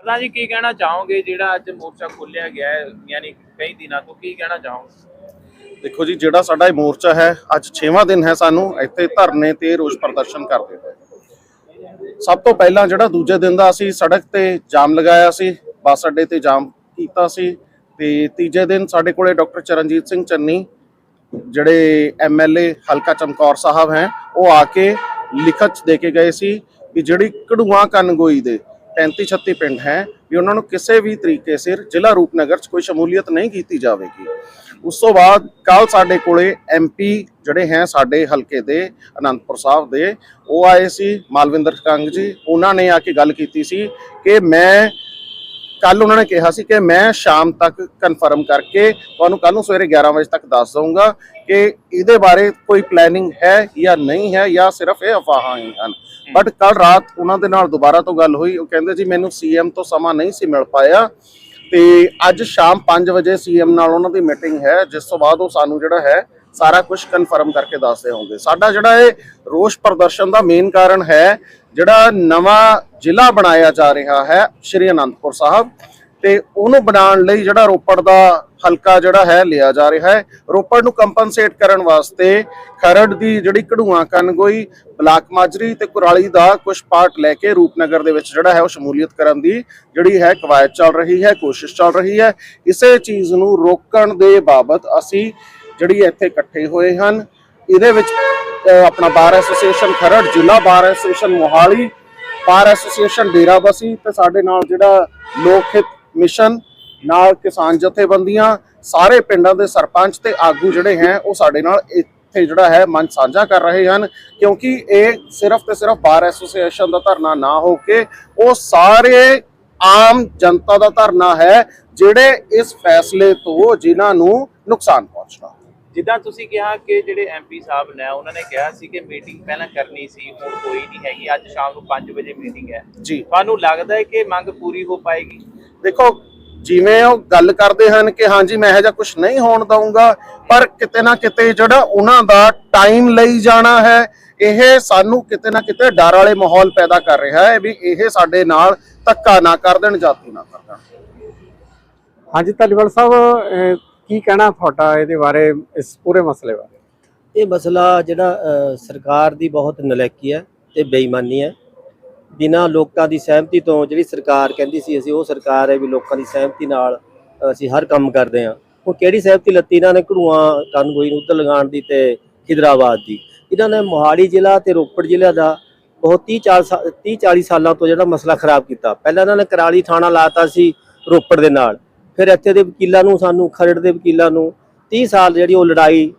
ਪ੍ਰਧਾਨ ਜੀ, ਕੀ ਕਹਿਣਾ ਚਾਹੋਗੇ? ਜਿਹੜਾ ਅੱਜ ਮੋਰਚਾ ਖੋਲਿਆ ਗਿਆ ਹੈ, ਯਾਨੀ ਕਈ ਦਿਨਾਂ ਤੋਂ, ਕੀ ਕਹਿਣਾ ਚਾਹੋਗੇ? ਦੇਖੋ ਜੀ, ਜਿਹੜਾ ਸਾਡਾ ਇਹ ਮੋਰਚਾ ਹੈ, ਅੱਜ 6ਵਾਂ ਦਿਨ ਹੈ ਸਾਨੂੰ ਇੱਥੇ ਧਰਨੇ ਤੇ ਰੋਸ ਪ੍ਰਦਰਸ਼ਨ ਕਰਦੇ ਹੋਏ। ਸਭ ਤੋਂ ਪਹਿਲਾਂ ਜਿਹੜਾ ਦੂਜੇ ਦਿਨ ਦਾ ਅਸੀਂ ਸੜਕ ਤੇ ਜਾਮ ਲਗਾਇਆ ਸੀ, ਬੱਸ ਅੱਡੇ ਤੇ ਜਾਮ ਕੀਤਾ ਸੀ ਤੇ ਤੀਜੇ ਦਿਨ ਸਾਡੇ ਕੋਲੇ ਡਾਕਟਰ ਚਰਨਜੀਤ ਸਿੰਘ ਚੰਨੀ, ਜਿਹੜੇ ਐਮਐਲਏ ਹਲਕਾ ਚਮਕੌਰ ਸਾਹਿਬ ਹੈ, ਉਹ ਆ ਕੇ ਲਿਖਤ ਦੇ ਕੇ ਗਏ ਸੀ ਕਿ ਜਿਹੜੀ ਕਢੂਆ ਕਨਗੋਈ ਦੇ 35 36 ਪਿੰਡ ਹੈ ਵੀ ਉਹਨਾਂ ਨੂੰ ਕਿਸੇ ਵੀ ਤਰੀਕੇ ਸਿਰ ਜ਼ਿਲ੍ਹਾ ਰੂਪਨਗਰ 'ਚ ਕੋਈ ਸ਼ਮੂਲੀਅਤ ਨਹੀਂ ਕੀਤੀ ਜਾਵੇਗੀ। ਉਸ ਤੋਂ ਬਾਅਦ ਕੱਲ ਸਾਡੇ ਕੋਲੇ ਐਮਪੀ ਜਿਹੜੇ ਹੈ ਸਾਡੇ ਹਲਕੇ ਦੇ, ਅਨੰਦਪੁਰ ਸਾਹਿਬ ਦੇ, ਉਹ ਆਏ ਸੀ, ਮਾਲਵਿੰਦਰ ਕੰਗ ਜੀ, ਉਹਨਾਂ ਨੇ ਆ ਕੇ ਗੱਲ ਕੀਤੀ ਸੀ ਕਿ ਮੈਂ ਕੱਲ ਉਹਨਾਂ ਨੇ ਕਿਹਾ ਸੀ ਕਿ ਮੈਂ ਸ਼ਾਮ ਤੱਕ ਕਨਫਰਮ ਕਰਕੇ ਤੁਹਾਨੂੰ ਕੱਲ ਨੂੰ ਸਵੇਰੇ 11 ਵਜੇ ਤੱਕ ਦੱਸ ਦਊਂਗਾ ਕਿ ਇਹਦੇ ਬਾਰੇ ਕੋਈ ਪਲੈਨਿੰਗ ਹੈ ਜਾਂ ਨਹੀਂ ਹੈ ਜਾਂ ਸਿਰਫ ਇਹ ਅਫਵਾਹਾਂ ਹੀ ਹਨ। ਬਟ ਕੱਲ ਰਾਤ ਉਹਨਾਂ ਦੇ ਨਾਲ ਦੁਬਾਰਾ ਤੋਂ ਗੱਲ ਹੋਈ, ਉਹ ਕਹਿੰਦੇ ਜੀ ਮੈਨੂੰ ਸੀਐਮ ਤੋਂ ਸਮਾਂ ਨਹੀਂ ਸੀ ਮਿਲ ਪਾਇਆ ਤੇ ਅੱਜ ਸ਼ਾਮ 5 ਵਜੇ ਸੀਐਮ ਨਾਲ ਉਹਨਾਂ ਦੀ ਮੀਟਿੰਗ ਹੈ, ਜਿਸ ਤੋਂ ਬਾਅਦ ਉਹ ਸਾਨੂੰ ਜਿਹੜਾ ਹੈ ਸਾਰਾ ਕੁਝ ਕਨਫਰਮ ਕਰਕੇ ਦੱਸਦੇ ਹੋਣਗੇ। ਸਾਡਾ ਜਿਹੜਾ ਇਹ ਰੋਸ ਪ੍ਰਦਰਸ਼ਨ ਦਾ ਮੇਨ ਕਾਰਨ ਹੈ ਜਿਹੜਾ ਨਵਾਂ ਜ਼ਿਲ੍ਹਾ ਬਣਾਇਆ ਜਾ ਰਿਹਾ ਹੈ, ਸ਼੍ਰੀ ਅਨੰਦਪੁਰ ਸਾਹਿਬ, ਤੇ ਉਹਨੂੰ ਬਣਾਉਣ ਲਈ ਜਿਹੜਾ ਰੋਪੜ ਦਾ ਹਲਕਾ ਜਿਹੜਾ ਹੈ, ਲਿਆ ਜਾ ਰਿਹਾ ਹੈ। ਰੋਪੜ ਨੂੰ ਕੰਪਨਸੇਟ ਕਰਨ ਵਾਸਤੇ ਖਰੜ ਦੀ ਜਿਹੜੀ ਕਢੂਆ ਕਨਗੋਈ ਬਲਾਕ ਮਾਜਰੀ ਤੇ ਕੁਰਾਲੀ ਦਾ ਕੁਝ ਪਾਰਟ ਲੈ ਕੇ ਰੂਪਨਗਰ ਦੇ ਵਿੱਚ ਜਿਹੜਾ ਹੈ, ਉਹ ਸ਼ਮੂਲੀਅਤ ਕਰਨ ਦੀ ਜਿਹੜੀ ਹੈ, ਕਵਾਇਦ ਚੱਲ ਰਹੀ ਹੈ, ਕੋਸ਼ਿਸ਼ ਚੱਲ ਰਹੀ ਹੈ। ਇਸੇ ਚੀਜ਼ ਨੂੰ ਰੋਕਣ ਦੇ ਬਾਬਤ ਅਸੀਂ ਜਿਹੜੀ ਇੱਥੇ ਇਕੱਠੇ ਹੋਏ ਹਨ। ਇਹਦੇ ਵਿੱਚ ਆਪਣਾ ਬਾਰ ਐਸੋਸੀਏਸ਼ਨ ਖਰੜ, ਜ਼ਿਲ੍ਹਾ bar association Mohali, bar association Derabassi ਤੇ ਸਾਡੇ ਨਾਲ ਜਿਹੜਾ ਲੋਕ ਹਿੱਤ ਮਿਸ਼ਨ ਨਾਲ ਕਿਸਾਨ ਜਥੇਬੰਦੀਆਂ, ਸਾਰੇ ਪਿੰਡਾਂ ਦੇ ਸਰਪੰਚ ਤੇ ਆਗੂ ਜਿਹੜੇ ਹੈ, ਉਹ ਸਾਡੇ ਨਾਲ ਇੱਥੇ ਜਿਹੜਾ ਹੈ ਮੰਚ ਸਾਂਝਾ ਕਰ ਰਹੇ ਹਨ, ਕਿਉਂਕਿ ਇਹ ਸਿਰਫ ਤੇ ਸਿਰਫ ਬਾਰ ਐਸੋਸੀਏਸ਼ਨ ਦਾ ਧਰਨਾ ਨਾ ਹੋ ਕੇ, ਉਹ ਸਾਰੇ ਆਮ ਜਨਤਾ ਦਾ ਧਰਨਾ ਹੈ, ਜਿਹੜੇ ਇਸ ਫੈਸਲੇ ਤੋਂ ਜਿਨ੍ਹਾਂ ਨੂੰ ਨੁਕਸਾਨ ਪਹੁੰਚਣਾ। ਜਿੱਦਾਂ ਤੁਸੀਂ ਕਿਹਾ ਕਿ ਜਿਹੜੇ ਐਮਪੀ ਸਾਹਿਬ ਨੇ ਉਹਨਾਂ ਨੇ ਕਿਹਾ ਸੀ ਕਿ ਮੀਟਿੰਗ ਪਹਿਲਾਂ ਕਰਨੀ ਸੀ ਹੁਣ ਕੋਈ ਨਹੀਂ ਹੈਗੀ ਅੱਜ ਸ਼ਾਮ ਨੂੰ 5 ਵਜੇ ਮੀਟਿੰਗ ਹੈ। ਜੀ। ਤੁਹਾਨੂੰ ਲੱਗਦਾ ਹੈ ਕਿ ਮੰਗ ਪੂਰੀ ਹੋ ਪਾਏਗੀ? ਦੇਖੋ ਜਿਵੇਂ ਉਹ ਗੱਲ ਕਰਦੇ ਹਨ ਕਿ ਹਾਂਜੀ ਮੈਂ ਇਹੋ ਜਿਹਾ ਕੁਝ ਨਹੀਂ ਹੋਣ ਦਊਂਗਾ ਪਰ ਕਿਤੇ ਨਾ ਕਿਤੇ ਜਿਹੜਾ ਉਹਨਾਂ ਦਾ ਟਾਈਮ ਲਈ ਜਾਣਾ ਹੈ ਇਹ ਸਾਨੂੰ ਕਿਤੇ ਨਾ ਕਿਤੇ ਡਰ ਵਾਲੇ ਮਾਹੌਲ ਪੈਦਾ ਕਰ ਰਿਹਾ ਹੈ ਵੀ ਇਹ ਸਾਡੇ ਨਾਲ ਧੱਕਾ ਨਾ ਕਰ ਦੇਣ ਜਾਤੀ ਨਾ ਕਰ ਦੇਣ। ਹਾਂਜੀ ਧਾਲੀਵਾਲ ਸਾਹਿਬ ਕੀ ਕਹਿਣਾ ਤੁਹਾਡਾ ਇਹਦੇ ਬਾਰੇ, ਇਸ ਪੂਰੇ ਮਸਲੇ ਬਾਰੇ? ਇਹ ਮਸਲਾ ਜਿਹੜਾ ਸਰਕਾਰ ਦੀ ਬਹੁਤ ਨਲੈਕੀ ਹੈ ਤੇ ਬੇਈਮਾਨੀ ਹੈ। ਬਿਨਾਂ ਲੋਕਾਂ ਦੀ ਸਹਿਮਤੀ ਤੋਂ ਜਿਹੜੀ ਸਰਕਾਰ ਕਹਿੰਦੀ ਸੀ, ਅਸੀਂ ਉਹ ਸਰਕਾਰ ਹੈ ਵੀ ਲੋਕਾਂ ਦੀ ਸਹਿਮਤੀ ਨਾਲ ਅਸੀਂ ਹਰ ਕੰਮ ਕਰਦੇ ਹਾਂ। ਉਹ ਕਿਹੜੀ ਸਹਿਮਤੀ ਲੱਤੀ? ਇਹਨਾਂ ਨੇ ਘੜੂਆਂ ਕਾਨੂੰਗੋਈ ਨੂੰ ਉੱਧਰ ਲਗਾਉਣ ਦੀ ਤੇ ਖਿਦਰਾਬਾਦ ਦੀ। ਇਹਨਾਂ ਨੇ ਮੋਹਾਲੀ ਜ਼ਿਲ੍ਹਾ ਤੇ ਰੋਪੜ ਜ਼ਿਲ੍ਹਾ ਦਾ ਬਹੁਤ 30 40 30 40 ਸਾਲਾਂ ਤੋਂ ਜਿਹੜਾ ਮਸਲਾ ਖਰਾਬ ਕੀਤਾ। ਪਹਿਲਾਂ ਇਹਨਾਂ ਨੇ ਕਰਾਲੀ ਥਾਣਾ ਲਾਤਾ ਸੀ ਰੋਪੜ ਦੇ ਨਾਲ। ਫਿਰ ਇੱਥੇ ਦੇ ਵਕੀਲਾਂ ਨੂੰ ਸਾਨੂੰ ਖਰੜ ਦੇ ਵਕੀਲਾਂ ਨੂੰ 30 ਸਾਲ ਜਿਹੜੀ ਉਹ ਲੜਾਈ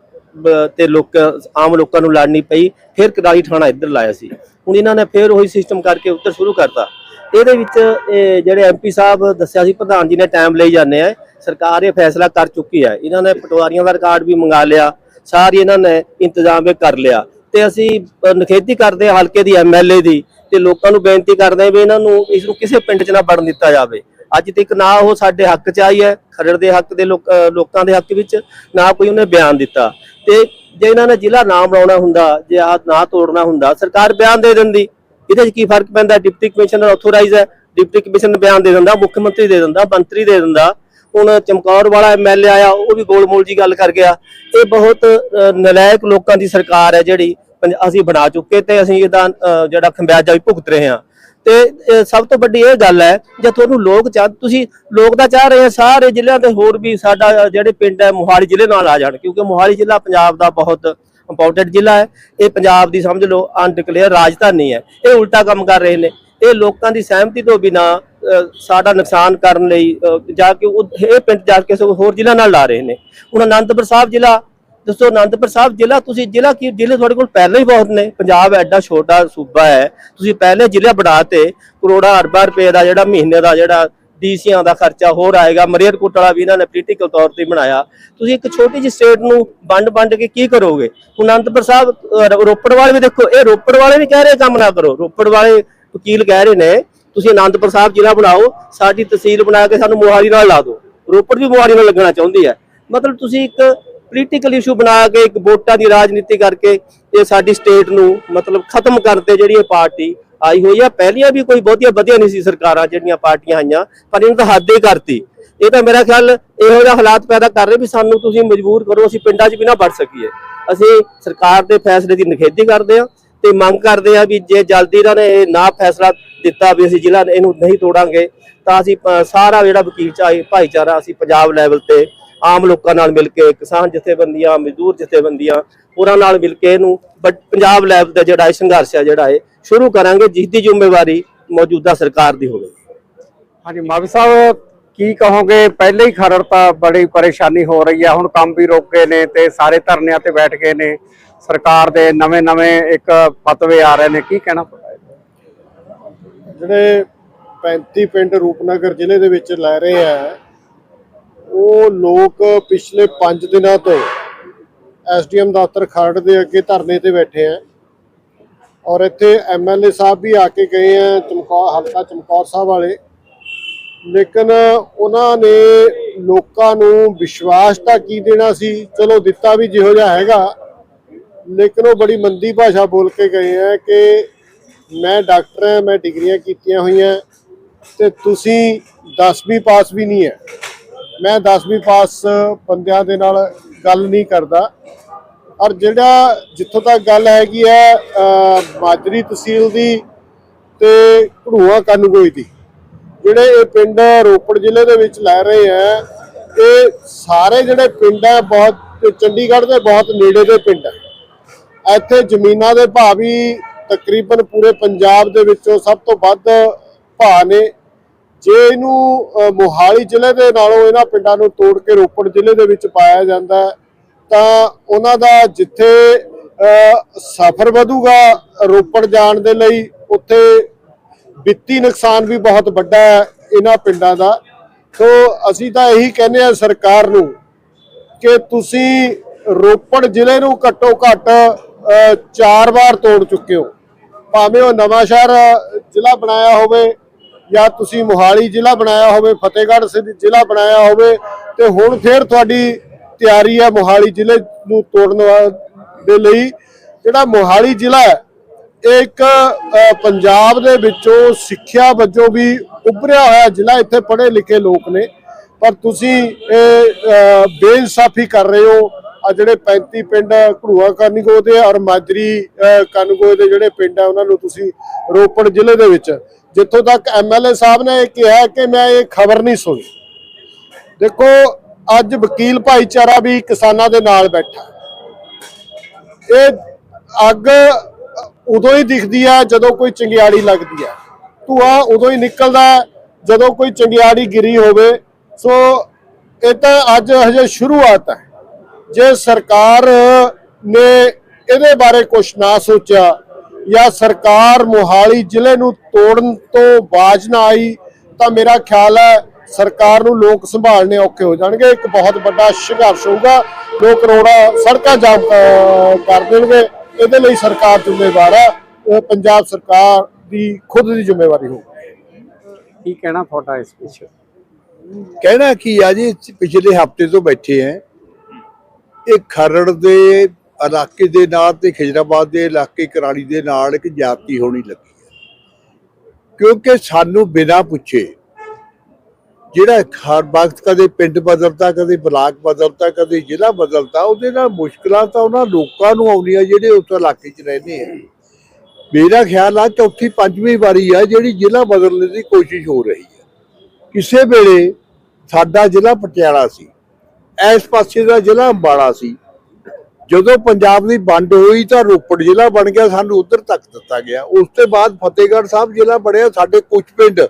ਤੇ ਲੋਕ ਆਮ ਲੋਕਾਂ ਨੂੰ ਲੜਨੀ ਪਈ ਫਿਰ ਕਰਾਲੀ ਥਾਣਾ ਇੱਧਰ ਲਾਇਆ ਸੀ। ਹੁਣ ਇਹਨਾਂ ਨੇ ਫਿਰ ਉਹੀ ਸਿਸਟਮ ਕਰਕੇ ਉੱਧਰ ਸ਼ੁਰੂ ਕਰਤਾ। ਇਹਦੇ ਵਿੱਚ ਇਹ ਜਿਹੜੇ ਐਮਪੀ ਸਾਹਿਬ ਦੱਸਿਆ ਸੀ ਪ੍ਰਧਾਨ ਜੀ ਨੇ ਟਾਈਮ ਲਈ ਜਾਂਦੇ ਆ ਸਰਕਾਰ ਇਹ ਫੈਸਲਾ ਕਰ ਚੁੱਕੀ ਹੈ ਇਹਨਾਂ ਨੇ ਪਟਵਾਰੀਆਂ ਦਾ ਰਿਕਾਰਡ ਵੀ ਮੰਗਾ ਲਿਆ ਸਾਰੀ ਇਹਨਾਂ ਨੇ ਇੰਤਜ਼ਾਮ ਵੀ ਕਰ ਲਿਆ। ਤੇ ਅਸੀਂ ਅ, ਨਿਖੇਧੀ ਕਰਦੇ ਹਾਂ ਹਲਕੇ ਦੀ ਐਮਐਲਏ ਦੀ ਤੇ ਲੋਕਾਂ ਨੂੰ ਬੇਨਤੀ ਕਰਦੇ ਵੀ ਇਹਨਾਂ ਨੂੰ ਇਸ ਨੂੰ ਕਿਸੇ ਪਿੰਡ 'ਚ ਨਾ ਵੜਨ ਦਿੱਤਾ ਜਾਵੇ। ਅੱਜ ਤੱਕ ਨਾ ਉਹ ਸਾਡੇ ਹੱਕ 'ਚ ਆਈ ਹੈ ਖਰੜ ਦੇ ਹੱਕ ਦੇ ਲੋਕਾਂ ਦੇ ਹੱਕ ਵਿੱਚ ਨਾ ਕੋਈ ਉਹਨੇ ਬਿਆਨ ਦਿੱਤਾ। ਤੇ ਜੇ ਇਹਨਾਂ ਨੇ ਜ਼ਿਲ੍ਹਾ ਨਾ ਬਣਾਉਣਾ ਹੁੰਦਾ ਜੇ ਆ ਨਾ ਤੋੜਨਾ ਹੁੰਦਾ ਸਰਕਾਰ ਬਿਆਨ ਦੇ ਦਿੰਦੀ। ਇਹਦੇ 'ਚ ਕੀ ਫ਼ਰਕ ਪੈਂਦਾ? ਡਿਪਟੀ ਕਮਿਸ਼ਨਰ ਆਥੋਰਾਈਜ਼ ਹੈ ਡਿਪਟੀ ਕਮਿਸ਼ਨਰ ਬਿਆਨ ਦੇ ਦਿੰਦਾ ਮੁੱਖ ਮੰਤਰੀ ਦੇ ਦਿੰਦਾ ਮੰਤਰੀ ਦੇ ਦਿੰਦਾ। ਹੁਣ ਚਮਕੌਰ ਵਾਲਾ ਐਮਐਲਏ ਆਇਆ ਉਹ ਵੀ ਗੋਲਮੋਲ ਜੀ ਗੱਲ ਕਰ ਗਿਆ। ਇਹ ਬਹੁਤ ਅ, ਨਲਾਇਕ ਲੋਕਾਂ ਦੀ ਸਰਕਾਰ ਹੈ ਜਿਹੜੀ ਪੰਜ- ਅਸੀਂ ਬਣਾ ਚੁੱਕੇ ਤੇ ਅਸੀਂ ਇਹਦਾ ਜਿਹੜਾ ਖੰਬਿਆਜਾ ਵੀ ਭੁਗਤ ਰਹੇ ਹਾਂ। ਤੇ ਅ, ਸਭ ਤੋਂ ਵੱਡੀ ਇਹ ਗੱਲ ਹੈ ਜੇ ਤੁਹਾਨੂੰ ਲੋਕ ਚਾਹ ਤੁਸੀਂ ਲੋਕ ਤਾਂ ਚਾਹ ਰਹੇ ਸਾਰੇ ਜ਼ਿਲ੍ਹਿਆਂ ਦੇ ਹੋਰ ਵੀ ਸਾਡਾ ਜਿਹੜੇ ਪਿੰਡ ਹੈ ਮੋਹਾਲੀ ਜ਼ਿਲ੍ਹੇ ਨਾਲ ਆ ਜਾਣ ਕਿਉਂਕਿ ਮੋਹਾਲੀ ਜ਼ਿਲ੍ਹਾ ਪੰਜਾਬ ਦਾ ਬਹੁਤ ਇੰਪੋਰਟੈਂਟ ਜ਼ਿਲ੍ਹਾ ਹੈ। ਇਹ ਪੰਜਾਬ ਦੀ ਸਮਝ ਲਓ ਅਨਡਿਕਲੇਅਰ ਰਾਜਧਾਨੀ ਹੈ। ਇਹ ਉਲਟਾ ਕੰਮ ਕਰ ਰਹੇ ਨੇ। ਇਹ ਲੋਕਾਂ ਦੀ ਸਹਿਮਤੀ ਤੋਂ ਬਿਨਾ ਸਾਡਾ ਨੁਕਸਾਨ ਕਰਨ ਲਈ ਜਾ ਕੇ ਇਹ ਪਿੰਡ ਜਾ ਕੇ ਹੋਰ ਜ਼ਿਲ੍ਹਾ ਨਾਲ ਲਾ ਰਹੇ ਨੇ। ਹੁਣ ਅਨੰਦਪੁਰ ਸਾਹਿਬ ਜ਼ਿਲ੍ਹਾ ਦੱਸੋ ਅਨੰਦਪੁਰ ਸਾਹਿਬ ਜ਼ਿਲ੍ਹਾ, ਤੁਸੀਂ ਜ਼ਿਲ੍ਹਾ ਕੀ, ਜ਼ਿਲ੍ਹੇ ਤੁਹਾਡੇ ਕੋਲ ਪਹਿਲਾਂ ਹੀ ਬਹੁਤ ਨੇ। ਪੰਜਾਬ ਐਡਾ ਛੋਟਾ ਸੂਬਾ ਹੈ। ਤੁਸੀਂ ਪਹਿਲੇ ਜ਼ਿਲ੍ਹੇ ਬਣਾਤੇ ਕਰੋੜਾਂ ਅਰਬਾਂ ਰੁਪਏ ਦਾ ਜਿਹੜਾ ਮਹੀਨੇ ਦਾ ਜਿਹੜਾ ਡੀਸੀਆਂ ਦਾ ਖਰਚਾ ਹੋਰ ਆਏਗਾ, ਮਰੇਰਕੋਟ ਵਾਲਾ ਵੀ ਇਹਨਾਂ ਨੇ ਪੋਲੀਟੀਕਲ ਤੌਰ ਤੇ ਬਣਾਇਆ। ਤੁਸੀਂ ਇੱਕ ਛੋਟੀ ਜਿਹੀ ਸਟੇਟ ਨੂੰ ਵੰਡ ਵੰਡ ਕੇ ਕੀ ਕਰੋਗੇ? ਹੁਣ ਅਨੰਦਪੁਰ ਸਾਹਿਬ ਰੋਪੜ ਵਾਲੇ ਵੀ ਦੇਖੋ, ਇਹ ਰੋਪੜ ਵਾਲੇ ਵੀ ਕਹਿ ਰਹੇ ਕੰਮ ਨਾ ਕਰੋ। ਰੋਪੜ ਵਾਲੇ ਵਕੀਲ ਕਹਿ ਰਹੇ ਨੇ, ਤੁਸੀਂ ਅਨੰਦਪੁਰ ਸਾਹਿਬ ਜ਼ਿਲ੍ਹਾ ਬਣਾਓ, ਸਾਡੀ ਤਹਿਸੀਲ ਬਣਾ ਕੇ ਸਾਨੂੰ ਮੋਹਾਲੀ ਨਾਲ ਲਾ ਦਿਓ। ਰੋਪੜ ਵੀ ਮੋਹਾਲੀ ਨਾਲ ਲੱਗਣਾ ਚਾਹੁੰਦੀ ਹੈ। ਮਤਲਬ ਤੁਸੀਂ ਇੱਕ ਪੋਲੀਟੀਕਲ ਇਸ਼ੂ ਬਣਾ ਕੇ, ਇੱਕ ਵੋਟਾਂ ਦੀ ਰਾਜਨੀਤੀ ਕਰਕੇ ਇਹ ਸਾਡੀ ਸਟੇਟ ਨੂੰ ਮਤਲਬ ਖਤਮ ਕਰਨ ਤੇ ਜਿਹੜੀ ਇਹ ਪਾਰਟੀ ਆਈ ਹੋਈ ਆ। ਪਹਿਲੀਆਂ ਵੀ ਕੋਈ ਬਹੁਤੀਆਂ ਵਧੀਆ ਨਹੀਂ ਸੀ ਸਰਕਾਰਾਂ ਜਿਹੜੀਆਂ ਪਾਰਟੀਆਂ ਆਈਆਂ, ਪਰ ਇਹਨੂੰ ਤਾਂ ਹੱਦ ਹੀ ਕਰਤੀ। ਇਹ ਤਾਂ ਮੇਰਾ ਖਿਆਲ ਇਹੋ ਜਿਹਾ ਹਾਲਾਤ ਪੈਦਾ ਕਰ ਰਹੇ ਵੀ ਸਾਨੂੰ ਤੁਸੀਂ ਮਜਬੂਰ ਕਰੋ, ਅਸੀਂ ਪਿੰਡਾਂ 'ਚ ਵੀ ਨਾ ਵੜ ਸਕੀਏ। ਅਸੀਂ ਸਰਕਾਰ ਦੇ ਫੈਸਲੇ ਦੀ ਨਿਖੇਧੀ ਕਰਦੇ ਹਾਂ ਤੇ ਮੰਗ ਕਰਦੇ ਹਾਂ ਵੀ ਜੇ ਜਲਦੀ ਇਹਨਾਂ ਨੇ ਇਹ ਨਾ ਫੈਸਲਾ ਦਿੱਤਾ ਵੀ ਅਸੀਂ ਜ਼ਿਲ੍ਹਾ ਇਹਨੂੰ ਨਹੀਂ ਤੋੜਾਂਗੇ, ਤਾਂ ਅਸੀਂ ਸਾਰਾ ਜਿਹੜਾ ਵਕੀਲ ਚਾਹੀ ਭਾਈਚਾਰਾ ਅਸੀਂ ਪੰਜਾਬ ਲੈਵਲ ਤੇ ਆਮ ਲੋਕਾਂ ਨਾਲ ਮਿਲ ਕੇ ਕਿਸਾਨ ਜਥੇਬੰਦੀਆਂ ਮਜ਼ਦੂਰ ਜਥੇਬੰਦੀਆਂ ਹੋਰਾਂ ਨਾਲ ਮਿਲ ਕੇ ਇਹਨੂੰ ਪੰਜਾਬ ਲੈਵਲ ਤੇ ਜਿਹੜਾ ਸੰਘਰਸ਼ ਹੈ ਜਿਹੜਾ ਇਹ ਸ਼ੁਰੂ ਕਰਾਂਗੇ ਜਿਸ ਦੀ ਜ਼ਿੰਮੇਵਾਰੀ ਮੌਜੂਦਾ ਸਰਕਾਰ ਦੀ ਹੋਵੇ ਹਾਂਜੀ ਮਾਵੀ ਸਾਹਿਬ ਕੀ ਕਹੋਗੇ? ਪਹਿਲੇ ਹੀ ਖਰੜ ਤਾਂ ਬੜੀ ਪਰੇਸ਼ਾਨੀ ਹੋ ਰਹੀ ਹੈ ਹੁਣ ਕੰਮ ਵੀ ਰੁਕ ਗਏ ਨੇ ਤੇ ਸਾਰੇ ਧਰਨਿਆਂ ਤੇ ਬੈਠ ਗਏ ਨੇ। ਸਰਕਾਰ ਦੇ ਨਵੇਂ-ਨਵੇਂ ਇੱਕ ਫਤਵੇ ਆ ਰਹੇ ਨੇ ਕੀ ਕਹਿਣਾ? ਜਿਹੜੇ 35 ਪਿੰਡ ਰੂਪਨਗਰ ਜ਼ਿਲ੍ਹੇ ਦੇ ਵਿੱਚ ਲੈ ਰਹੇ ਆ ਉਹ ਲੋਕ ਪਿਛਲੇ 5 ਦਿਨਾਂ ਤੋਂ ਐਸਡੀਐਮ ਦਫ਼ਤਰ ਖਰੜ ਦੇ ਅੱਗੇ ਧਰਨੇ ਤੇ ਬੈਠੇ ਆ। ਔਰ ਇੱਥੇ ਐਮਐਲਏ ਸਾਹਿਬ ਵੀ ਆ ਕੇ ਗਏ ਆ, ਚਮਕੌਰ, ਹਲਕਾ ਚਮਕੌਰ ਸਾਹਿਬ ਵਾਲੇ। ਲੇਕਿਨ ਉਹਨਾਂ ਨੇ ਲੋਕਾਂ ਨੂੰ ਵਿਸ਼ਵਾਸ ਤਾਂ ਕੀ ਦੇਣਾ ਸੀ? ਚਲੋ ਦਿੱਤਾ ਵੀ ਜਿਹੋ ਜਿਹਾ ਹੈਗਾ। ਲੇਕਿਨ ਉਹ ਬੜੀ ਮੰਦੀ ਭਾਸ਼ਾ ਬੋਲ ਕੇ ਗਏ ਆ ਕਿ ਮੈਂ ਡਾਕਟਰ ਹਾਂ ਮੈਂ ਡਿਗਰੀਆਂ ਕੀਤੀਆਂ ਹੋਈਆਂ ਤੇ ਤੁਸੀਂ 10ਵੀਂ ਪਾਸ ਵੀ ਨਹੀਂ ਹੈ ਮੈਂ 10ਵੀਂ ਪਾਸ ਬੰਦਿਆਂ ਦੇ ਨਾਲ ਗੱਲ ਨਹੀਂ ਕਰਦਾ। ਔਰ ਜਿਹੜਾ ਜਿੱਥੋਂ ਤੱਕ ਗੱਲ ਹੈਗੀ ਹੈ ਮਾਜਰੀ ਤਹਿਸੀਲ ਦੀ ਤੇ ਘੜੂਆ ਕਾਨੂੰਗੋਈ ਦੀ, ਜਿਹੜੇ ਇਹ ਪਿੰਡ ਰੋਪੜ ਜ਼ਿਲ੍ਹੇ ਦੇ ਵਿੱਚ ਲੈ ਰਹੇ ਆ ਇਹ ਸਾਰੇ ਜਿਹੜੇ ਪਿੰਡ ਹੈ, ਬਹੁਤ ਚੰਡੀਗੜ੍ਹ ਦੇ ਬਹੁਤ ਨੇੜੇ ਦੇ ਪਿੰਡ ਹੈ। ਇੱਥੇ ਜ਼ਮੀਨਾਂ ਦੇ ਭਾਅ ਵੀ ਤਕਰੀਬਨ ਪੂਰੇ ਪੰਜਾਬ ਦੇ ਵਿੱਚੋਂ ਸਭ ਤੋਂ ਵੱਧ ਭਾਅ ਨੇ। ਜੇ ਇਹਨੂੰ ਮੋਹਾਲੀ ਜ਼ਿਲ੍ਹੇ ਦੇ ਨਾਲੋਂ ਇਹਨਾਂ ਪਿੰਡਾਂ ਨੂੰ ਤੋੜ ਕੇ ਰੋਪੜ ਜ਼ਿਲ੍ਹੇ ਦੇ ਵਿੱਚ ਪਾਇਆ ਜਾਂਦਾ ਤਾਂ ਉਹਨਾਂ ਦਾ ਜਿੱਥੇ ਸਫ਼ਰ ਵਧੂਗਾ ਰੋਪੜ ਜਾਣ ਦੇ ਲਈ, ਉੱਥੇ ਵਿੱਤੀ ਨੁਕਸਾਨ ਵੀ ਬਹੁਤ ਵੱਡਾ ਹੈ ਇਹਨਾਂ ਪਿੰਡਾਂ ਦਾ। ਸੋ ਅਸੀਂ ਤਾਂ ਇਹੀ ਕਹਿੰਦੇ ਆ ਸਰਕਾਰ ਨੂੰ ਕਿ ਤੁਸੀਂ ਰੋਪੜ ਜ਼ਿਲ੍ਹੇ ਨੂੰ ਘੱਟੋ ਘੱਟ ਚਾਰ ਵਾਰ ਤੋੜ ਚੁੱਕੇ ਹੋ। ਭਾਵੇਂ ਉਹ ਨਵਾਂ ਸ਼ਹਿਰ ਜ਼ਿਲ੍ਹਾ ਬਣਾਇਆ ਹੋਵੇ ਜਾਂ ਤੁਸੀਂ ਮੋਹਾਲੀ ਜ਼ਿਲ੍ਹਾ ਬਣਾਇਆ ਹੋਵੇ ਫਤਿਹਗੜ੍ਹ ਸਿੱਧ ਜ਼ਿਲ੍ਹਾ ਬਣਾਇਆ ਹੋਵੇ ਤੇ ਹੁਣ ਫੇਰ ਤੁਹਾਡੀ ਤਿਆਰੀ ਹੈ ਮੋਹਾਲੀ ਜ਼ਿਲ੍ਹੇ ਨੂੰ ਤੋੜਨ ਵਾ- ਦੇ ਲਈ। ਜਿਹੜਾ ਮੋਹਾਲੀ ਜ਼ਿਲ੍ਹਾ ਹੈ ਇਹ ਇੱਕ ਪੰਜਾਬ ਦੇ ਵਿੱਚੋਂ ਸਿੱਖਿਆ ਵਜੋਂ ਵੀ ਉੱਭਰਿਆ ਹੋਇਆ ਜ਼ਿਲ੍ਹਾ। ਇੱਥੇ ਪੜ੍ਹੇ ਲਿਖੇ ਲੋਕ ਨੇ ਪਰ ਤੁਸੀਂ ਇਹ ਬੇਇਨਸਾਫੀ ਕਰ ਰਹੇ ਹੋ। ਆ ਜਿਹੜੇ 35 ਪਿੰਡ ਘੜੂਆ ਕਾਨੂੰਗੋ ਦੇ ਔਰ ਮਾਜਰੀ ਅ, ਦੇ ਜਿਹੜੇ ਪਿੰਡ ਆ ਉਹਨਾਂ ਨੂੰ ਤੁਸੀਂ ਰੋਪੜ ਜ਼ਿਲ੍ਹੇ ਦੇ ਵਿੱਚ ਜਿੱਥੋਂ ਤੱਕ ਐਮਐਲਏ ਸਾਹਿਬ ਨੇ ਇਹ ਕਿਹਾ ਕਿ ਮੈਂ ਇਹ ਖਬਰ ਨਹੀਂ ਸੁਣੀ। ਦੇਖੋ, ਅੱਜ ਵਕੀਲ ਭਾਈਚਾਰਾ ਵੀ ਕਿਸਾਨਾਂ ਦੇ ਨਾਲ ਬੈਠਾ। ਇਹ ਅੱਗ ਉਦੋਂ ਹੀ ਦਿਖਦੀ ਆ ਜਦੋਂ ਕੋਈ ਚੰਗਿਆੜੀ ਲੱਗਦੀ ਆ ਧੂਆਂ ਉਦੋਂ ਹੀ ਨਿਕਲਦਾ ਜਦੋਂ ਕੋਈ ਚੰਗਿਆੜੀ ਗਿਰੀ ਹੋਵੇ। ਸੋ ਇਹ ਤਾਂ ਅੱਜ ਹਜੇ ਸ਼ੁਰੂਆਤ ਹੈ। ਜੇ ਸਰਕਾਰ ਨੇ ਇਹਦੇ ਬਾਰੇ ਕੁਝ ਨਾ ਸੋਚਿਆ ਜਾਂ ਸਰਕਾਰ ਮੋਹਾਲੀ ਜ਼ਿਲ੍ਹੇ ਨੂੰ ਤੋੜਨ ਤੋਂ ਬਾਜ ਨਾ ਆਈ ਤਾਂ ਮੇਰਾ ਖਿਆਲ ਹੈ ਸਰਕਾਰ ਨੂੰ ਲੋਕ ਸੰਭਾਲਣੇ ਔਖੇ ਹੋ ਜਾਣਗੇ। ਇੱਕ ਬਹੁਤ ਵੱਡਾ ਸੰਘਰਸ਼ ਹੋਊਗਾ। ਲੋਕ ਰੋੜਾ ਸੜਕਾਂ ਜਾਮ ਕਰ ਦੇਣਗੇ। ਇਹਦੇ ਲਈ ਸਰਕਾਰ ਜ਼ਿੰਮੇਵਾਰ ਹੈ। ਇਹ ਪੰਜਾਬ ਸਰਕਾਰ ਦੀ ਖੁਦ ਦੀ ਜ਼ਿੰਮੇਵਾਰੀ ਹੋਊਗੀ ਕੀ ਕਹਿਣਾ ਤੁਹਾਡਾ ਇਸ ਪਿੱਛੇ ਕਹਿਣਾ ਕੀ ਆ ਜੀ ਪਿਛਲੇ ਹਫ਼ਤੇ ਤੋਂ ਬੈਠੇ ਆ ਇਹ ਖਰੜ ਦੇ ਇਲਾਕੇ ਦੇ ਨਾਲ ਤੇ ਖਿਜਰਾਬਾਦ ਦੇ ਇਲਾਕੇ ਕਰਾਲੀ ਦੇ ਨਾਲ ਇੱਕ ਜਾਤੀ ਹੋਣੀ ਲੱਗੀ ਹੈ। ਕਿਉਂਕਿ ਸਾਨੂੰ ਬਿਨਾਂ ਪੁੱਛੇ ਜਿਹੜਾ ਹਰ ਵਕਤ ਕਦੇ ਪਿੰਡ ਬਦਲਦਾ, ਕਦੇ ਬਲਾਕ ਬਦਲਦਾ, ਕਦੇ ਜ਼ਿਲ੍ਹਾ ਬਦਲਦਾ, ਉਹਦੇ ਨਾਲ ਮੁਸ਼ਕਲਾਂ ਤਾਂ ਉਹਨਾਂ ਲੋਕਾਂ ਨੂੰ ਆਉਂਦੀਆਂ ਜਿਹੜੇ ਉਸ ਇਲਾਕੇ 'ਚ ਰਹਿੰਦੇ ਆ। ਮੇਰਾ ਖਿਆਲ ਆ ਚੌਥੀ, ਪੰਜਵੀਂ ਵਾਰੀ ਆ ਜਿਹੜੀ ਜ਼ਿਲ੍ਹਾ ਬਦਲਣ ਦੀ ਕੋਸ਼ਿਸ਼ ਹੋ ਰਹੀ ਹੈ। ਕਿਸੇ ਵੇਲੇ ਸਾਡਾ ਜ਼ਿਲ੍ਹਾ ਪਟਿਆਲਾ ਸੀ, ਇਸ ਪਾਸੇ ਦਾ ਜ਼ਿਲ੍ਹਾ ਅੰਬਾਲਾ ਸੀ ਜਦੋਂ ਪੰਜਾਬ ਦੀ ਵੰਡ ਹੋਈ ਤਾਂ ਰੋਪੜ ਜ਼ਿਲ੍ਹਾ ਬਣ ਗਿਆ, ਸਾਨੂੰ ਉਧਰ ਤੱਕ ਦਿੱਤਾ ਗਿਆ। ਉਸ ਤੋਂ ਬਾਅਦ ਫਤਿਹਗੜ੍ਹ ਸਾਹਿਬ ਜ਼ਿਲ੍ਹਾ ਬਣਿਆ, ਸਾਡੇ ਕੁਝ ਪਿੰਡ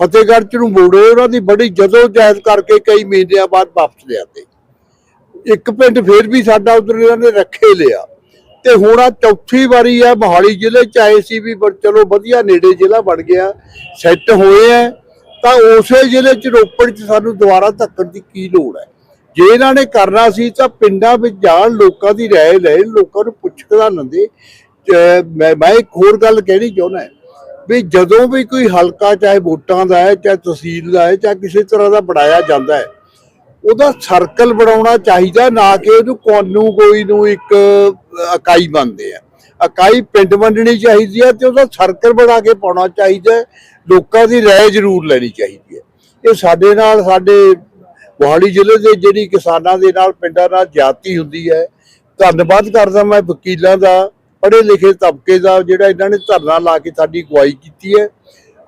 ਫਤਿਹਗੜ੍ਹ ਚ ਨੂੰ ਮੋੜੇ, ਉਹਨਾਂ ਦੀ ਬੜੀ ਜਦੋਂ ਜਾਇਜ਼ ਕਰਕੇ ਕਈ ਮਹੀਨਿਆਂ ਬਾਅਦ ਵਾਪਸ ਲਿਆਤੇ ਇੱਕ ਪਿੰਡ ਫੇਰ ਵੀ ਸਾਡਾ ਉਧਰ ਇਹਨਾਂ ਨੇ ਰੱਖੇ ਲਿਆ। ਤੇ ਹੁਣ ਆ ਚੌਥੀ ਵਾਰੀ ਆ, ਮੋਹਾਲੀ ਜ਼ਿਲ੍ਹੇ ਚ ਆਏ ਸੀ ਵੀ ਚਲੋ ਵਧੀਆ ਨੇੜੇ ਜ਼ਿਲ੍ਹਾ ਬਣ ਗਿਆ ਸੈੱਟ ਹੋਏ ਆ। ਤਾਂ ਉਸੇ ਜ਼ਿਲ੍ਹੇ ਚ ਰੋਪੜ ਚ ਸਾਨੂੰ ਦੁਬਾਰਾ ਧੱਕਣ ਦੀ ਕੀ ਲੋੜ ਹੈ? ਜੇ ਇਹਨਾਂ ਨੇ ਕਰਨਾ ਸੀ ਤਾਂ ਪਿੰਡਾਂ ਵਿੱਚ ਜਾਣ ਲੋਕਾਂ ਦੀ ਰਾਏ ਲੈ ਲੋਕਾਂ ਨੂੰ ਪੁੱਛ ਕੇ ਲੰਦੇ ਮੈਂ ਮੈਂ ਇੱਕ ਹੋਰ ਗੱਲ ਕਹਿਣੀ ਚਾਹੁੰਦਾ ਵੀ ਜਦੋਂ ਵੀ ਕੋਈ ਹਲਕਾ ਚਾਹੇ ਵੋਟਾਂ ਦਾ ਹੈ, ਚਾਹੇ ਤਹਿਸੀਲ ਦਾ ਹੈ, ਚਾਹੇ ਕਿਸੇ ਤਰ੍ਹਾਂ ਦਾ ਬਣਾਇਆ ਜਾਂਦਾ ਹੈ, ਉਹਦਾ ਸਰਕਲ ਬਣਾਉਣਾ ਚਾਹੀਦਾ ਨਾ ਕਿ ਉਹਨੂੰ ਕਾਨੂੰ ਕੋਈ ਨੂੰ ਇੱਕ ਇਕਾਈ ਮੰਨਦੇ ਆ। ਇਕਾਈ ਪਿੰਡ ਵੰਡਣੀ ਚਾਹੀਦੀ ਹੈ ਤੇ ਉਹਦਾ ਸਰਕਲ ਬਣਾ ਕੇ ਪਾਉਣਾ ਚਾਹੀਦਾ ਲੋਕਾਂ ਦੀ ਰਾਏ ਜ਼ਰੂਰ ਲੈਣੀ ਚਾਹੀਦੀ ਹੈ। ਇਹ ਸਾਡੇ ਨਾਲ, ਸਾਡੇ ਮੋਹਾਲੀ ਜ਼ਿਲ੍ਹੇ ਦੇ ਜਿਹੜੀ ਕਿਸਾਨਾਂ ਦੇ ਨਾਲ ਪਿੰਡਾਂ ਨਾਲ ਜਾਤੀ ਹੁੰਦੀ ਹੈ। ਧੰਨਵਾਦ ਕਰਦਾ ਮੈਂ ਵਕੀਲਾਂ ਦਾ ਪੜ੍ਹੇ ਲਿਖੇ ਤਬਕੇ ਦਾ ਜਿਹੜਾ ਇਹਨਾਂ ਨੇ ਧਰਨਾ ਲਾ ਕੇ ਸਾਡੀ ਅਗਵਾਈ ਕੀਤੀ ਹੈ।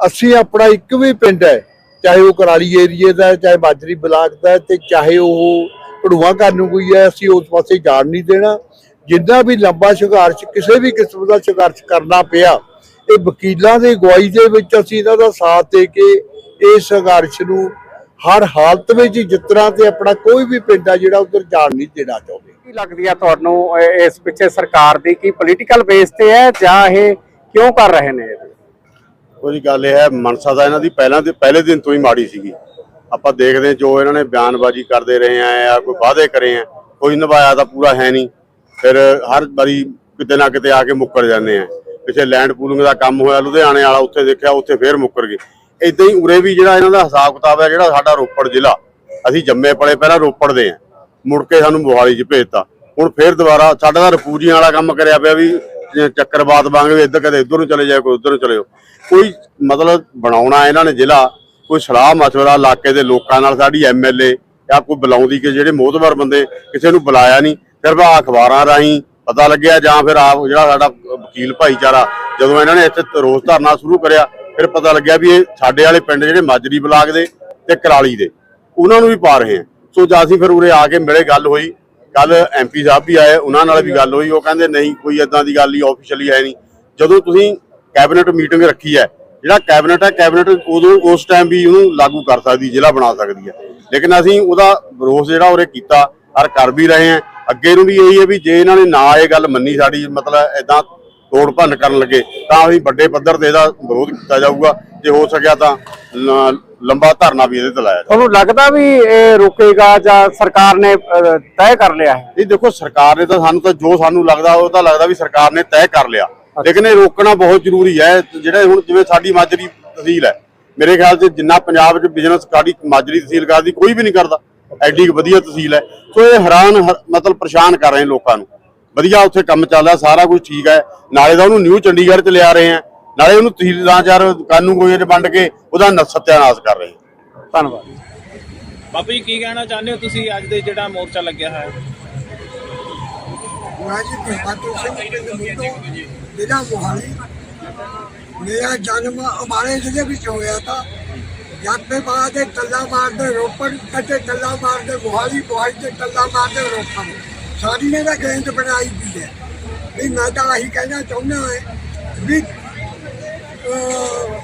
ਅਸੀਂ ਆਪਣਾ ਇੱਕ ਵੀ ਪਿੰਡ ਹੈ ਚਾਹੇ ਉਹ ਕਰਾਲੀ ਏਰੀਏ ਦਾ ਚਾਹੇ ਬਾਜਰੀ ਬਲਾਕ ਦਾ ਹੈ, ਤੇ ਚਾਹੇ ਉਹ ਪੜੂਆ ਘਰ ਨੂੰ ਕੋਈ ਹੈ ਅਸੀਂ ਉਸ ਪਾਸੇ ਜਾਣ ਨਹੀਂ ਦੇਣਾ। ਜਿੰਨਾ ਵੀ ਲੰਬਾ ਸੰਘਰਸ਼ ਕਿਸੇ ਵੀ ਕਿਸਮ ਦਾ ਸੰਘਰਸ਼ ਕਰਨਾ ਪਿਆ ਇਹ ਵਕੀਲਾਂ ਦੀ ਅਗਵਾਈ ਦੇ ਵਿੱਚ ਅਸੀਂ ਇਹਨਾਂ ਦਾ ਸਾਥ ਦੇ ਕੇ ਇਸ ਸੰਘਰਸ਼ ਨੂੰ ਹਰ ਹਾਲਤ ਵਿੱਚ ਜਿੱਤਣਾ ਤੇ ਆਪਣਾ ਕੋਈ ਵੀ ਪਿੰਡ ਆ ਜਿਹੜਾ ਉਧਰ ਜਾਣ ਨਹੀਂ ਦੇਣਾ ਚਾਹੁੰਦੇ। ਕੀ ਲੱਗਦੀ ਆ ਤੁਹਾਨੂੰ ਇਸ ਪਿੱਛੇ ਸਰਕਾਰ ਦੀ ਕੀ ਪੋਲੀਟੀਕਲ ਬੇਸ ਤੇ ਹੈ ਜਾਂ ਇਹ ਕਿਉਂ ਕਰ ਰਹੇ ਨੇ ਇਹ? ਉਹਦੀ ਗੱਲ ਇਹ ਹੈ ਮਨਸਾ ਦਾ ਇਹਨਾਂ ਦੀ ਪਹਿਲਾਂ ਦੇ ਪਹਿਲੇ ਦਿਨ ਤੋਂ ਹੀ ਮਾੜੀ ਸੀਗੀ। ਆਪਾਂ ਦੇਖਦੇ ਜੋ ਇਹਨਾਂ ਨੇ ਬਿਆਨਬਾਜ਼ੀ ਕਰਦੇ ਰਹੇ ਆ ਜਾਂ ਕੋਈ ਵਾਅਦੇ ਕਰੇ ਆ ਕੋਈ ਨਿਭਾਇਆ ਤਾਂ ਪੂਰਾ ਹੈ ਨਹੀਂ। ਫਿਰ ਹਰ ਵਾਰੀ ਕਿਤੇ ਨਾ ਕਿਤੇ ਆ ਕੇ ਮੁੱਕਰ ਜਾਂਦੇ ਆ। ਪਿੱਛੇ ਲੈਂਡ ਪੂਲਿੰਗ ਦਾ ਕੰਮ ਹੋਇਆ ਲੁਧਿਆਣੇ ਵਾਲਾ ਉੱਥੇ ਦੇਖਿਆ ਉੱਥੇ ਫੇਰ ਮੁੱਕਰ ਗਏ। ਇਦਾਂ ਹੀ ਉਰੇ ਵੀ ਜਿਹੜਾ ਇਹਨਾਂ ਦਾ ਹਿਸਾਬ ਕਿਤਾਬ ਹੈ, ਜਿਹੜਾ ਸਾਡਾ ਰੋਪੜ ਜ਼ਿਲ੍ਹਾ, ਅਸੀਂ ਜੰਮੇ ਪਲੇ ਪਹਿਲਾਂ ਰੋਪੜ ਦੇ ਆ ਮੁੜ ਕੇ ਸਾਨੂੰ ਮੋਹਾਲੀ 'ਚ ਭੇਜਤਾ। ਹੁਣ ਫੇਰ ਦੁਬਾਰਾ ਸਾਡਾ ਤਾਂ ਰਫੂਜੀਆਂ ਵਾਲਾ ਕੰਮ ਕਰਿਆ ਪਿਆ ਵੀ ਜੇ ਵਾਂਗ ਵੀ ਇੱਧਰ ਕਦੇ ਇੱਧਰ ਨੂੰ ਚਲੇ ਜਾਏ ਕੋਈ ਉੱਧਰ ਨੂੰ ਚਲੇ ਜਾਓ। ਕੋਈ ਮਤਲਬ ਬਣਾਉਣਾ ਇਹਨਾਂ ਨੇ ਜ਼ਿਲ੍ਹਾ, ਕੋਈ ਸਲਾਹ ਮਸ਼ਵਰਾ ਇਲਾਕੇ ਦੇ ਲੋਕਾਂ ਨਾਲ, ਸਾਡੀ ਐਮਐਲਏ ਜਾਂ ਕੋਈ ਬੁਲਾਉਂਦੀ ਕਿ ਜਿਹੜੇ ਮੋਹਤਵਰ ਬੰਦੇ ਕਿਸੇ ਨੂੰ ਬੁਲਾਇਆ ਨਹੀਂ ਸਿਰਫ ਆਹ ਅਖਬਾਰਾਂ ਰਾਹੀਂ ਪਤਾ ਲੱਗਿਆ ਜਾਂ ਫਿਰ ਆਪ ਜਿਹੜਾ ਸਾਡਾ ਵਕੀਲ ਭਾਈਚਾਰਾ, ਜਦੋਂ ਇਹਨਾਂ ਨੇ ਇੱਥੇ ਰੋਸ ਧਰਨਾ ਸ਼ੁਰੂ ਕਰਿਆ ਫਿਰ ਪਤਾ ਲੱਗਿਆ ਵੀ ਇਹ ਸਾਡੇ ਵਾਲੇ ਪਿੰਡ ਜਿਹੜੇ ਮਾਜਰੀ ਬਲਾਕ ਦੇ ਤੇ ਕਰਾਲੀ ਦੇ, ਉਹਨਾਂ ਨੂੰ ਵੀ ਪਾ ਰਹੇ ਆ। ਸੋ ਜਦ ਅਸੀਂ ਫਿਰ ਉਰੇ ਆ ਕੇ ਮਿਲੇ, ਗੱਲ ਹੋਈ। ਕੱਲ ਐਮਪੀ ਸਾਹਿਬ ਵੀ ਆਏ, ਉਹਨਾਂ ਨਾਲ ਵੀ ਗੱਲ ਹੋਈ। ਉਹ ਕਹਿੰਦੇ, ਨਹੀਂ, ਕੋਈ ਇਦਾਂ ਦੀ ਗੱਲ ਹੀ ਆਫੀਸ਼ੀਅਲੀ ਹੈ ਨਹੀਂ। ਜਦੋਂ ਤੁਸੀਂ ਕੈਬਨਿਟ ਮੀਟਿੰਗ ਰੱਖੀ ਹੈ, ਜਿਹੜਾ ਕੈਬਨਿਟ ਹੈ, ਕੈਬਨਿਟ ਉਦੋਂ ਉਸ ਟਾਈਮ ਵੀ ਉਹਨੂੰ ਲਾਗੂ ਕਰ ਸਕਦੀ ਜ਼ਿਲ੍ਹਾ ਬਣਾ ਸਕਦੀ ਹੈ। ਲੇਕਿਨ ਅਸੀਂ ਉਹਦਾ ਵਿਰੋਧ ਜਿਹੜਾ ਉਰੇ ਕੀਤਾ ਔਰ ਕਰ ਵੀ ਰਹੇ ਹਾਂ। ਅੱਗੇ ਨੂੰ ਵੀ ਇਹੀ ਹੈ ਵੀ ਜੇ ਇਹਨਾਂ ਨੇ ਨਾ ਇਹ ਗੱਲ ਮੰਨੀ ਸਾਡੀ, ਮਤਲਬ ਇਦਾਂ ਤੋੜ ਭੰਨ ਕਰਨ ਲੱਗੇ ਤਾਂ ਅਸੀਂ ਵੱਡੇ ਪੱਧਰ ਤੇ ਇਹਦਾ ਵਿਰੋਧ ਕੀਤਾ ਜਾਊਗਾ। ਜੇ ਹੋ ਸਕਿਆ ਤਾਂ ਲੰਬਾ ਧਰਨਾ ਵੀ ਇਹਦੇ ਤੇ ਲਾਇਆ ਜਾਊਗਾ ਤੁਹਾਨੂੰ ਲੱਗਦਾ ਵੀ ਇਹ ਰੁਕੇਗਾ ਜਾਂ ਸਰਕਾਰ ਨੇ ਤੈਅ ਕਰ ਲਿਆ ਹੈ? ਇਹ ਦੇਖੋ ਸਰਕਾਰ ਨੇ ਤਾਂ ਸਾਨੂੰ ਤਾਂ ਜੋ ਸਾਨੂੰ ਲੱਗਦਾ ਉਹ ਤਾਂ ਲੱਗਦਾ ਵੀ ਸਰਕਾਰ ਨੇ ਤੈਅ ਕਰ ਲਿਆ। ਲੇਕਿਨ ਇਹ ਰੋਕਣਾ ਬਹੁਤ ਜ਼ਰੂਰੀ ਹੈ। ਜਿਹੜੇ ਹੁਣ ਜਿਵੇਂ ਸਾਡੀ ਮਾਜਰੀ ਤਹਿਸੀਲ ਹੈ ਮੇਰੇ ਖਿਆਲ 'ਚ ਜਿੰਨਾ ਪੰਜਾਬ 'ਚ ਬਿਜ਼ਨਸ ਕਾੜੀ ਮਾਜਰੀ ਤਹਿਸੀਲ ਕਰਦੀ ਕੋਈ ਵੀ ਨਹੀਂ ਕਰਦਾ। ਐਡੀ ਵਧੀਆ ਤਹਿਸੀਲ ਹੈ। ਸੋ ਇਹ ਹੈਰਾਨ ਮਤਲਬ ਪਰੇਸ਼ਾਨ ਕਰ ਰਹੇ ਲੋਕਾਂ ਨੂੰ। ਵਧੀਆ ਉੱਥੇ ਕੰਮ ਚੱਲ ਰਿਹਾ ਸਾਰਾ ਕੁਝ ਠੀਕ ਹੈ। ਨਾਲੇ ਤਾਂ ਉਹਨੂੰ ਨਿਊ ਚੰਡੀਗੜ੍ਹ 'ਚ ਲਿਆ ਰਹੇ ਆ। ਨਾਲੇ ਉਹਨੂੰ ਤਹਿਸੀਲਦਾਰ ਕਾਨੂੰਨ 'ਚ ਵੰਡ ਕੇ ਉਹਦਾ ਸੱਤਿਆਨਾਸ਼ ਕਰ ਰਹੇ ਆ। ਧੰਨਵਾਦ। ਬਾਪੂ ਜੀ ਕੀ ਕਹਿਣਾ ਚਾਹੁੰਦੇ ਹੋ ਤੁਸੀਂ ਅੱਜ ਦੇ ਜਿਹੜਾ ਮੋਰਚਾ ਲੱਗਿਆ ਹੈ ਮੈਂ ਜੀ ਬਹਾਦਰ ਸਿੰਘ ਪਿੰਡ ਮੁੱਢੋਂ ਜ਼ਿਲ੍ਹਾ ਮੋਹਾਲੀ ਮੇਰਾ ਜਨਮ ਹਮਾਰੇ ਜ਼ਿਲ੍ਹੇ ਵਿੱਚ ਹੋਇਆ था ਜਦ ਦੇ ਬਾਅਦ ਇਹ ਟੱਲਾ ਮਾਰਦੇ ਰੋਪੜ ਅਤੇ ਟੱਲਾ ਮਾਰਦੇ ਮੋਹਾਲੀ ਮੋਹਾਲੀ ਤੇ ਟੱਲਾ ਮਾਰਦੇ ਰੋਪੜ। ਸਾਡੀ ਨੇ ਤਾਂ ਗੇਂਦ ਬਣਾਈ ਵੀ ਹੈ ਵੀ ਮੈਂ ਤਾਂ ਆਹੀ ਕਹਿਣਾ ਚਾਹੁੰਦਾ ਹਾਂ ਵੀ ਅਹ,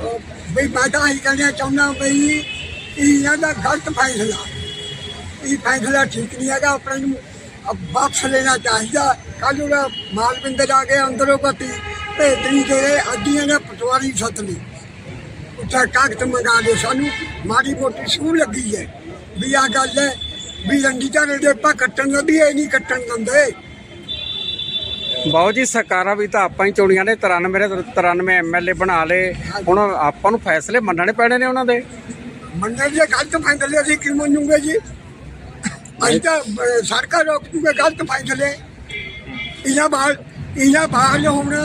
ਅਹ, ਵੀ ਮੈਂ ਤਾਂ ਆਹੀ ਕਹਿਣਾ ਚਾਹੁੰਦਾ ਵੀ ਇਹਨਾਂ ਦਾ ਗਲਤ ਫੈਸਲਾ ਇਹ ਫੈਸਲਾ ਠੀਕ ਨਹੀਂ ਹੈਗਾ ਆਪਣੇ ਨੂੰ ਅਬ ਵਾਪਸ ਲੈਣਾ ਚਾਹੀਦਾ ਕੱਲ ਉਹਦਾ ਮਾਲਵਿੰਦਰ ਆ ਕੇ ਅੰਦਰੋਂ ਪਤੀ ਭੇਜਣੀ ਦੇ ਅੱਡੀਆਂ ਨੇ ਪਟਵਾਰੀ ਸੱਤ ਲਈ ਉੱਥੇ ਕਾਗਜ਼ ਮੰਗਾ ਲਓ ਸਾਨੂੰ ਮਾੜੀ ਮੋਟੀ ਸੂਹ ਲੱਗੀ ਹੈ ਵੀ ਆ ਗੱਲ ਹੈ ਵੀ ਰੰਡੀ ਝਾੜੇ ਦੇ ਪਾ ਕੱਟਣ ਦਾ ਵੀ ਇਹ ਨਹੀਂ ਕੱਟਣ ਦਿੰਦੇ। ਬਾਉ ਜੀ ਸਰਕਾਰਾਂ ਵੀ ਤਾਂ ਆਪਾਂ ਹੀ ਚੁਣੀਆਂ ਨੇ 93 ਮੇਰੇ 93 ਐਮਐਲਏ ਬਣਾ ਲਏ। ਹੁਣ ਆਪਾਂ ਨੂੰ ਫੈਸਲੇ ਮੰਨਣੇ ਪੈਣੇ ਨੇ ਉਹਨਾਂ ਦੇ। ਮੰਨਣ ਦੇ ਗਲਤ ਫੈਸਲੇ ਅਸੀਂ ਕਿਉਂ ਮੰਨੂਗੇ ਜੀ? ਅਸੀਂ ਤਾਂ ਸਰਕਾਰ ਰੋਕ ਦੂਗੇ ਗਲਤ ਫੈਸਲੇ। ਇਹਨਾਂ ਬਾਅਦ ਇਹਨਾਂ ਬਾਹਰ ਹੁਣ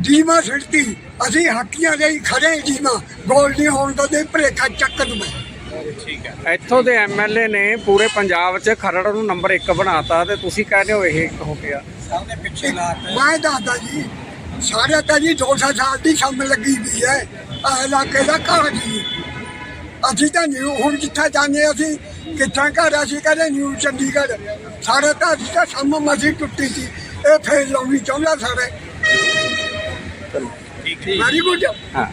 ਜੀਵਾ ਸਿੱਟਤੀ। ਅਸੀਂ ਹੱਕੀਆਂ ਦੇ ਹੀ ਖੜੇ ਜੀਵਾ। ਗੋਲ ਨਹੀਂ ਹੋਣ ਤੋਂ ਦੇ ਭਰੇਖਾ ਚੱਕ ਦੂਏ ਠੀਕ ਹੈ। ਇੱਥੋਂ ਦੇ ਐਮਐਲਏ ਨੇ ਪੂਰੇ ਪੰਜਾਬ 'ਚ ਖਰੜ ਨੂੰ ਨੰਬਰ 1 ਬਣਾਤਾ ਤੇ ਤੁਸੀਂ ਕਹਿੰਦੇ ਹੋ ਇਹ ਹੋ ਗਿਆ। ਮੈਂ ਦੱਸਦਾ ਜੀ ਸਾਰੇ ਤਾਂ ਜੀ 200 ਸਾਲ ਦੀ ਸ਼ਮ ਲੱਗੀ ਵੀ ਹੈ ਆਹ ਇਲਾਕੇ ਦਾ ਘਰ ਜੀ। ਅਸੀਂ ਤਾਂ ਨਿਊ ਹੁਣ ਜਿੱਥੇ ਜਾਂਦੇ ਅਸੀਂ ਕਿੱਥਾਂ ਘਰ ਅਸੀਂ ਕਹਿੰਦੇ ਨਿਊ ਚੰਡੀਗੜ੍ਹ। ਸਾਰੇ ਤਾਂ ਅਸੀਂ ਤਾਂ ਸ਼ਮ ਮਸੀ ਟੁੱਟੀ ਸੀ ਇਹ ਫੇਰ ਲਾਉਣੀ ਚਾਹੁੰਦਾ ਸਾਰੇ। ਠੀਕ ਹੈ। ਵੈਰੀ ਗੁੱਡ ਹਾਂ।